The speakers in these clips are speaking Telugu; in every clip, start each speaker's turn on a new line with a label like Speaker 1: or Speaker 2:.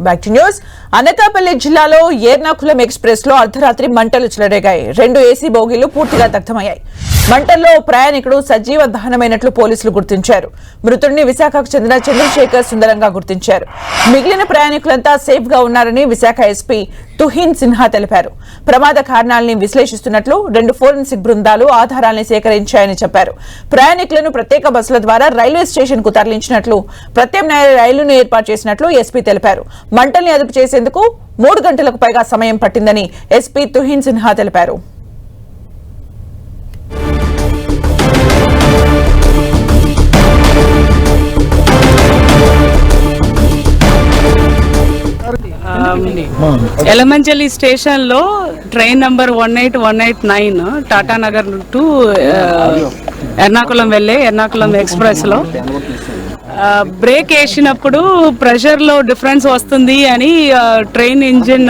Speaker 1: Back to news. అనకాపల్లి జిల్లాలో ఎర్నాకుళం ఎక్స్ప్రెస్లో అర్ధరాత్రి మంటలు చెలరేగాయి. రెండు ఏసీ బోగీలు పూర్తిగా దగ్ధమయ్యాయి. మంటల్లో ప్రయాణికుడు సజీవ దహనమైనట్లు పోలీసులు గుర్తించారు. మృతుడిని విశాఖకు చెందిన చంద్రశేఖర్ సుందరంగా గుర్తించారు. మిగిలిన ప్రయాణికులంతా సేఫ్గా ఉన్నారని విశాఖ ఎస్పీ తుహిన్ సిన్హా తెలిపారు. ప్రమాద కారణాలని విశ్లేషిస్తున్నట్లు రెండు ఫోరెన్సిక్ బృందాలు ఆధారాల్ని సేకరించాయని చెప్పారు. ప్రయాణికులను ప్రత్యేక బస్సుల ద్వారా రైల్వే స్టేషన్కు తరలించినట్లు ప్రత్యామ్నాయ రైలును ఏర్పాటు చేసినట్లు ఎస్పీ తెలిపారు. మంటల్ని అదుపు చేసేందుకు మూడు గంటలకు పైగా సమయం పట్టిందని ఎస్పీ తుహిన్ సిన్హా తెలిపారు.
Speaker 2: ఎలమంచలి స్టేషన్లో train number one eight one eight nine Tata Nagar to Ernakulam Ernakulam వెళ్ళే ఎర్నాకుళం ఎక్స్ప్రెస్లో బ్రేక్ వేసినప్పుడు ప్రెషర్లో డిఫరెన్స్ వస్తుంది అని ట్రైన్ ఇంజిన్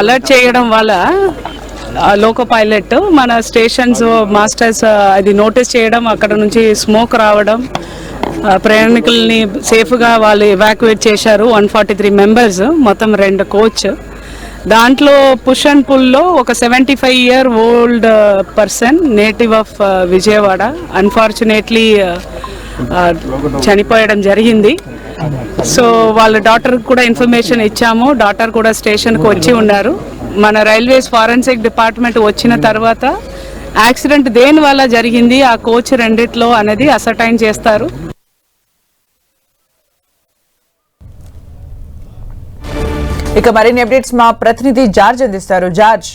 Speaker 2: అలర్ట్ చేయడం వల్ల లోకో పైలట్ మన స్టేషన్స్ మాస్టర్స్ అది నోటీస్ చేయడం అక్కడ నుంచి స్మోక్ రావడం ప్రయాణికుల్ని సేఫ్గా వాళ్ళు ఎవాక్యుయేట్ చేశారు. వన్ ఫార్టీ త్రీ మెంబర్స్ మొత్తం రెండు కోచ్ దాంట్లో పుష్ అండ్ పుల్లో ఒక seventy five year old person native of Vijayawada. Unfortunately uh, uh, చనిపోయడం జరిగింది. సో వాళ్ళ డాటర్ కూడా ఇన్ఫర్మేషన్ ఇచ్చాము. డాటర్ కూడా స్టేషన్కి వచ్చి ఉన్నారు. మన రైల్వేస్ ఫారెన్సిక్ డిపార్ట్మెంట్ వచ్చిన తర్వాత యాక్సిడెంట్ దేని వల్ల జరిగింది? ఆ కోచ్ రెండిట్లో అనేది అసటైన్ చేస్తారు.
Speaker 1: ఇక మరిన్ని అప్డేట్స్ మా ప్రతినిధి జార్జ్ అందిస్తారు. జార్జ్.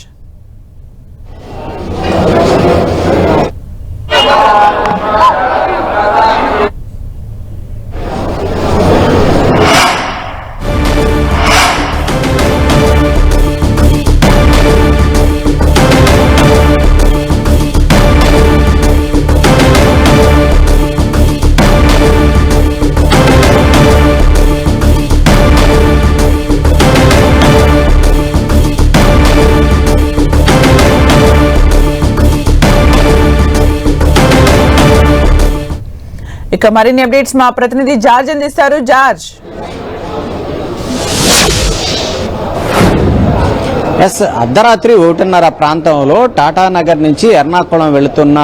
Speaker 1: ఇక మరిన్ని అప్డేట్స్ మా ప్రతినిధి జార్జ్ అందిస్తారు. జార్జ్.
Speaker 3: ఎస్ అర్ధరాత్రి ఒకటిన్నర ప్రాంతంలో టాటా నగర్ నుంచి ఎర్నాకుళం వెళుతున్న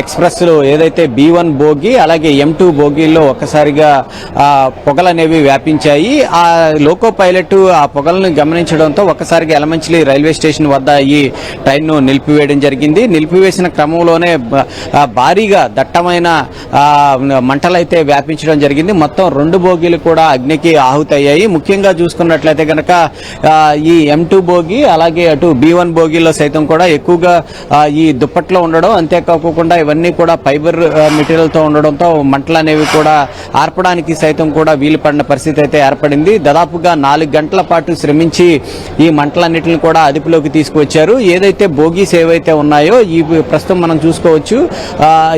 Speaker 3: ఎక్స్ప్రెస్లు ఏదైతే బి వన్ బోగి అలాగే ఎం టూ బోగీల్లో ఒక్కసారిగా పొగలనేవి వ్యాపించాయి. ఆ లోకో పైలట్ ఆ పొగలను గమనించడంతో ఒక్కసారిగా ఎలమంచిలి రైల్వే స్టేషన్ వద్ద ఈ ట్రైన్ను నిలిపివేయడం జరిగింది. నిలిపివేసిన క్రమంలోనే భారీగా దట్టమైన మంటలైతే వ్యాపించడం జరిగింది. మొత్తం రెండు బోగీలు కూడా అగ్నికి ఆహుతయ్యాయి. ముఖ్యంగా చూసుకున్నట్లయితే కనుక ఈ ఎం టూ బోగి అలాగే అటు బి వన్ బోగిలో సైతం కూడా ఎక్కువగా ఈ దుప్పట్లో ఉండడం అంతేకాకుండా ఇవన్నీ కూడా ఫైబర్ మెటీరియల్తో ఉండడంతో మంటలు అనేవి కూడా ఆర్పడానికి సైతం కూడా వీలు పడిన పరిస్థితి అయితే ఏర్పడింది. దాదాపుగా నాలుగు గంటల పాటు శ్రమించి ఈ మంటలన్నిటిని కూడా అదుపులోకి తీసుకువచ్చారు. ఏదైతే బోగీస్ ఏవైతే ఉన్నాయో ఈ ప్రస్తుతం మనం చూసుకోవచ్చు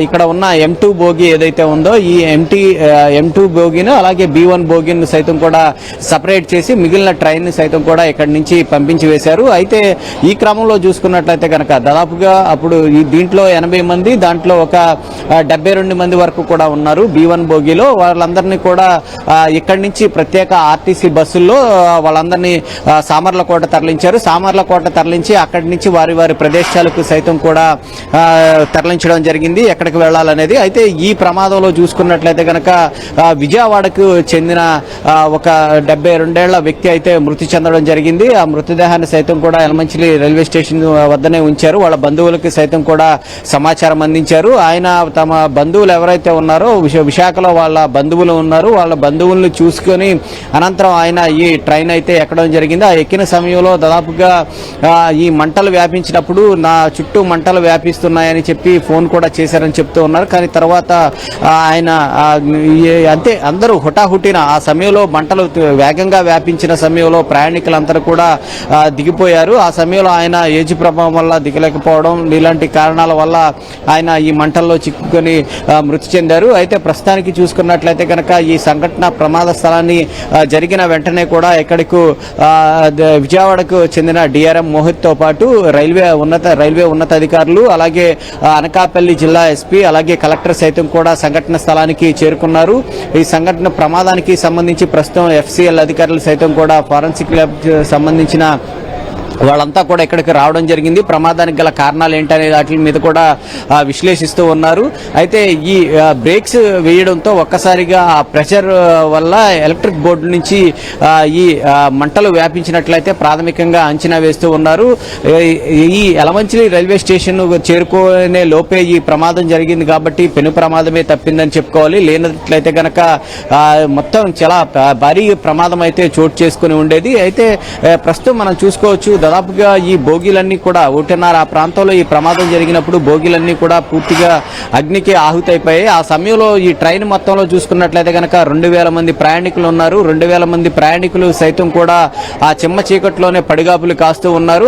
Speaker 3: ఇక్కడ ఉన్న ఎం టూ బోగి ఏదైతే ఉందో ఈ ఎంటీ ఎం టూ బోగిను అలాగే బి వన్ బోగిను సైతం కూడా సపరేట్ చేసి మిగిలిన ట్రైన్ సైతం కూడా ఇక్కడి నుంచి పంపించి వేశారు. అయితే ఈ క్రమంలో చూసుకున్నట్లయితే కనుక దాదాపుగా అప్పుడు దీంట్లో ఎనభై మంది దాంట్లో ఒక డెబ్బై రెండు మంది వరకు కూడా ఉన్నారు. బి వన్ బోగిలో వాళ్ళందరినీ కూడా ఇక్కడి నుంచి ప్రత్యేక ఆర్టీసీ బస్సుల్లో వాళ్ళందరినీ సామర్లకోట తరలించారు. సామర్లకోట తరలించి అక్కడి నుంచి వారి వారి ప్రదేశాలకు సైతం కూడా తరలించడం జరిగింది. ఎక్కడికి వెళ్ళాలనేది. అయితే ఈ ప్రమాదంలో చూసుకున్నట్లయితే కనుక విజయవాడకు చెందిన ఒక డెబ్బై రెండేళ్ళ వ్యక్తి అయితే మృతి చెందడం జరిగింది. ఆ మృతదేహాన్ని సైతం కూడా ఎలమంచిలి రైల్వే స్టేషన్ వద్దనే ఉంచారు. వాళ్ళ బంధువులకి సైతం కూడా సమాచారం అందించారు. ఆయన తమ బంధువులు ఎవరైతే ఉన్నారో విశాఖలో వాళ్ళ బంధువులు ఉన్నారు. వాళ్ళ బంధువులను చూసుకొని అనంతరం ఆయన ఈ ట్రైన్ అయితే ఎక్కడం జరిగింది. ఆ ఎక్కిన సమయంలో దాదాపుగా ఈ మంటలు వ్యాపించినప్పుడు నా చుట్టూ మంటలు వ్యాపిస్తున్నాయని చెప్పి ఫోన్ కూడా చేశారని చెప్తూ ఉన్నారు. కానీ తర్వాత ఆయన అంతే అందరూ హుటాహుటిన ఆ సమయంలో మంటలు వేగంగా వ్యాపించిన సమయంలో ప్రయాణికులందరూ కూడా దిగిపోయారు. ఆ సమయంలో ఆయన ఏజు ప్రభావం వల్ల దిగలేకపోవడం ఇలాంటి కారణాల వల్ల ఆయన ఈ మంటల్లో చిక్కుకొని మృతి చెందారు. అయితే ప్రస్తుతానికి చూసుకున్నట్లయితే కనుక ఈ సంఘటన ప్రమాద స్థలాన్ని జరిగిన వెంటనే కూడా ఎక్కడికు విజయవాడకు చెందిన డిఆర్ఎం మోహిత్తో పాటు రైల్వే ఉన్నత రైల్వే ఉన్నతాధికారులు అలాగే అనకాపల్లి జిల్లా ఎస్పీ అలాగే కలెక్టర్ సైతం కూడా సంఘటన స్థలానికి చేరుకున్నారు. ఈ సంఘటన ప్రమాదానికి సంబంధించి ప్రస్తుతం ఎఫ్సిఎల్ అధికారులు సైతం కూడా ఫారెన్సిక్ ల్యాబ్ సంబంధించిన వాళ్ళంతా కూడా ఇక్కడికి రావడం జరిగింది. ప్రమాదానికి గల కారణాలు ఏంటనే వాటి మీద కూడా విశ్లేషిస్తూ ఉన్నారు. అయితే ఈ బ్రేక్స్ వేయడంతో ఒక్కసారిగా ఆ ప్రెషర్ వల్ల ఎలక్ట్రిక్ బోర్డు నుంచి ఈ మంటలు వ్యాపించినట్లయితే ప్రాథమికంగా అంచనా వేస్తూ ఉన్నారు. ఈ- ఎలమంచిలి రైల్వే స్టేషన్ చేరుకునే లోపే ఈ ప్రమాదం జరిగింది కాబట్టి పెను ప్రమాదమే తప్పిందని చెప్పుకోవాలి. లేనట్లయితే గనక మొత్తం చాలా భారీ ప్రమాదం అయితే చోటు చేసుకుని ఉండేది. అయితే ప్రస్తుతం మనం చూసుకోవచ్చు దాదాపుగా ఈ బోగీలన్నీ కూడా ఒకటిన్నర ఆ ప్రాంతంలో ఈ ప్రమాదం జరిగినప్పుడు బోగీలన్నీ కూడా పూర్తిగా అగ్నికి ఆహుతైపోయాయి. ఆ సమయంలో ఈ ట్రైన్ మొత్తంలో చూసుకున్నట్లయితే కనుక రెండు వేల మంది ప్రయాణికులు ఉన్నారు. రెండు వేల మంది ప్రయాణికులు సైతం కూడా ఆ చిమ్మ చీకట్లోనే పడిగాపులు కాస్తూ ఉన్నారు.